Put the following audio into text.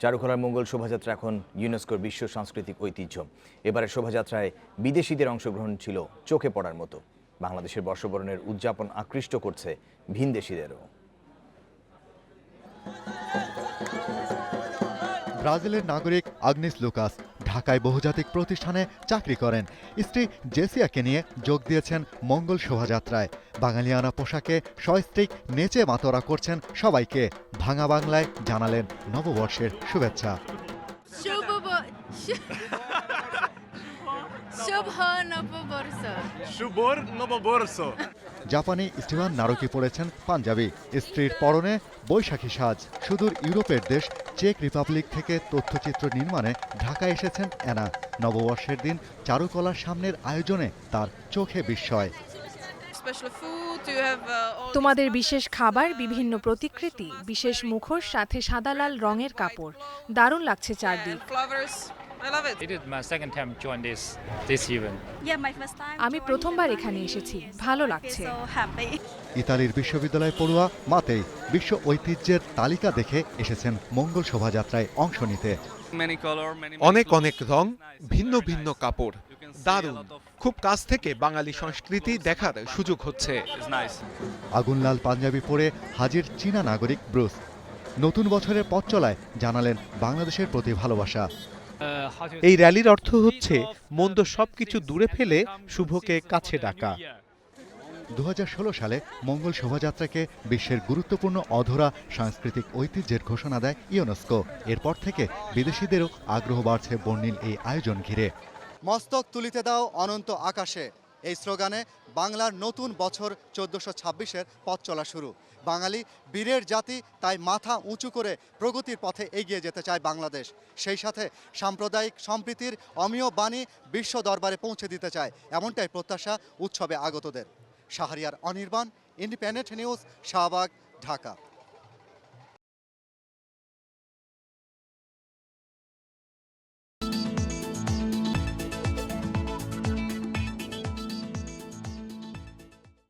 চারুকলার মঙ্গল শোভাযাত্রা এখন ইউনেস্কোর বিশ্ব সাংস্কৃতিক ঐতিহ্য। এবারে শোভাযাত্রায় বিদেশিদের অংশগ্রহণ ছিল চোখে পড়ার মতো। বাংলাদেশের বর্ষবরণের উদযাপন আকৃষ্ট করছে ভিনদেশিদেরও ব্রাজিলের নাগরিক আগনেস লুকাস ঢাকায় বহুজাতিক প্রতিষ্ঠানে চাকরি করেন। স্ত্রী জেসিয়াকে নিয়ে যোগ দিয়েছেন মঙ্গল শোভাযাত্রায়। বাঙালিয়ানা পোশাকে সস্ত্রীক নেচে মাতোরা করছেন সবাইকে। ভাঙা বাংলায় জানালেন নববর্ষের শুভেচ্ছা। শুভ শু- শুভ নববর্ষ. জাপানি স্টিভান নারকি পড়েছেন পাঞ্জাবি। স্ত্রীর পরনে বৈশাখী সাজ। সুদূর ইউরোপের দেশ, চেক রিপাবলিক থেকে তথ্যচিত্র নির্মাণে ঢাকায় এসেছেন অ্যানা। নববর্ষের দিন চারুকলার সামনের আয়োজনে তার চোখে বিস্ময়। তোমাদের বিশেষ খাবার, বিভিন্ন প্রতিকৃতি, বিশেষ মুখোশ, সাথে সাদা লাল রঙের কাপড়। দারুণ লাগছে চারদিক? I love it. It is my second time join this this event. Yeah, my first time. আমি প্রথমবার এখানে এসেছি। ভালো লাগছে। So happy. ইতালির বিশ্ববিদ্যালয় পড়ুয়া মাতেই বিশ্ব ঐতিহ্যের তালিকা দেখে এসেছেন মঙ্গল শোভাযাত্রায় অংশ নিতে। অনেক অনেক রং ভিন্ন ভিন্ন কাপড় দারুণ। খুব কাছ থেকে বাঙালি সংস্কৃতি দেখার সুযোগ হচ্ছে। আগুনলাল পাঞ্জাবি পরে হাজির চীনা নাগরিক ব্রুস। নতুন বছরের পথ চলায় জানালেন বাংলাদেশের প্রতি ভালোবাসা। এই র্যালির অর্থ হচ্ছে মন্দ সবকিছু দূরে ফেলে শুভকে কাছে ডাকা। দু হাজার ষোলো সালে মঙ্গল শোভাযাত্রাকে বিশ্বের গুরুত্বপূর্ণ অধরা সাংস্কৃতিক ঐতিহ্যের ঘোষণা দেয় ইউনেস্কো। এরপর থেকে বিদেশিদেরও আগ্রহ বাড়ছে বর্ণিল এই আয়োজন ঘিরে। মস্তক তুলিতে দাও অনন্ত আকাশে। এই স্লোগানে বাংলার নতুন বছর চোদ্দশো ছাব্বিশের পথ চলা শুরু। বাঙালি বীরের জাতি, তাই মাথা উঁচু করে প্রগতির পথে এগিয়ে যেতে চায় বাংলাদেশ। সেই সাথে সাম্প্রদায়িক সম্প্রীতির অমীয় বাণী বিশ্ব দরবারে পৌঁছে দিতে চায়, এমনটাই প্রত্যাশা উৎসবে আগতদের। Shahriar Anirban, Independent News, Shahbag, Dhaka.